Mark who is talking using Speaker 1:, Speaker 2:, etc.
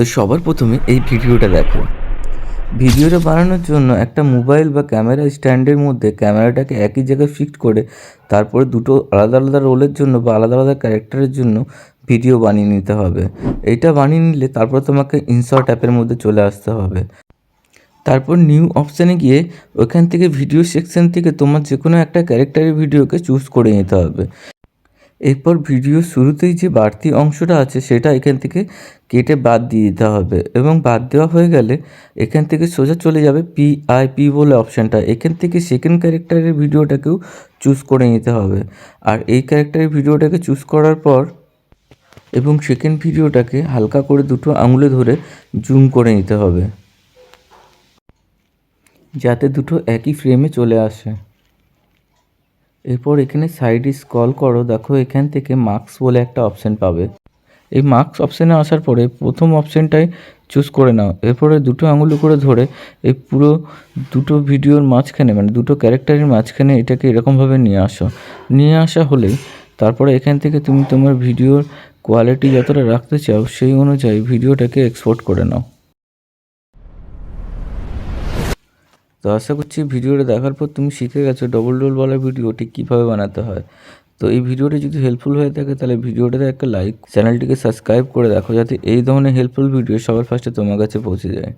Speaker 1: তো সবার প্রথমে এই ভিডিওটা দেখো। ভিডিওটা বানানোর জন্য একটা মোবাইল বা ক্যামেরা স্ট্যান্ডের মধ্যে ক্যামেরাটাকে একই জায়গায় ফিক্সড করে তারপরে দুটো আলাদা আলাদা রোলের জন্য বা আলাদা আলাদা ক্যারেক্টারের জন্য ভিডিও বানিয়ে নিতে হবে। এইটা বানিয়ে নিলে তারপর তোমাকে ইনসার্ট অ্যাপের মধ্যে চলে আসতে হবে। তারপর নিউ অপশানে গিয়ে ওখান থেকে ভিডিও সেকশন থেকে তোমার যে কোনো একটা ক্যারেক্টারের ভিডিওকে চুজ করে নিতে হবে। এরপর ভিডিও শুরুতেই যে বাড়তি অংশটা আছে সেটা এখান থেকে কেটে বাদ দিয়ে দিতে হবে এবং বাদ দেওয়া হয়ে গেলে এখান থেকে সোজা চলে যাবে পি আই পি বলে অপশানটা এখান থেকে সেকেন্ড ক্যারেক্টারের ভিডিওটাকেও চুজ করে নিতে হবে। আর এই ক্যারেক্টারের ভিডিওটাকে চুজ করার পর এবং সেকেন্ড ভিডিওটাকে হালকা করে দুটো আঙুলে ধরে জুম করে নিতে হবে। যাতে দুটো একই ফ্রেমে চলে আসে। এরপর এখানে সাইডে স্ক্রল করো, দেখো এখান থেকে মার্কস বলে একটা অপশান পাবে। এই মার্কস অপশানে আসার পরে প্রথম অপশানটাই চুজ করে নাও। এরপরে দুটো আঙুল করে ধরে এই পুরো দুটো ভিডিওর মাঝখানে মানে দুটো ক্যারেক্টারের মাঝখানে এটাকে এরকমভাবে নিয়ে আসো। নিয়ে আসা হলেই তারপরে এখান থেকে তুমি তোমার ভিডিওর কোয়ালিটি যতটা রাখতে চাও সেই অনুযায়ী ভিডিওটাকে এক্সপোর্ট করে নাও। তো আশা করছি ভিডিওটা দেখার পর তুমি শিখে গেছো ডবল ডোল বলার ভিডিওটি কীভাবে বানাতে হয়। তো এই ভিডিওটি যদি হেল্পফুল হয়ে থাকে তাহলে ভিডিওটাতে একটা লাইক চ্যানেলটিকে সাবস্ক্রাইব করে দেখো যাতে এই ধরনের হেল্পফুল ভিডিও সবার ফার্স্টে তোমার কাছে পৌঁছে যায়।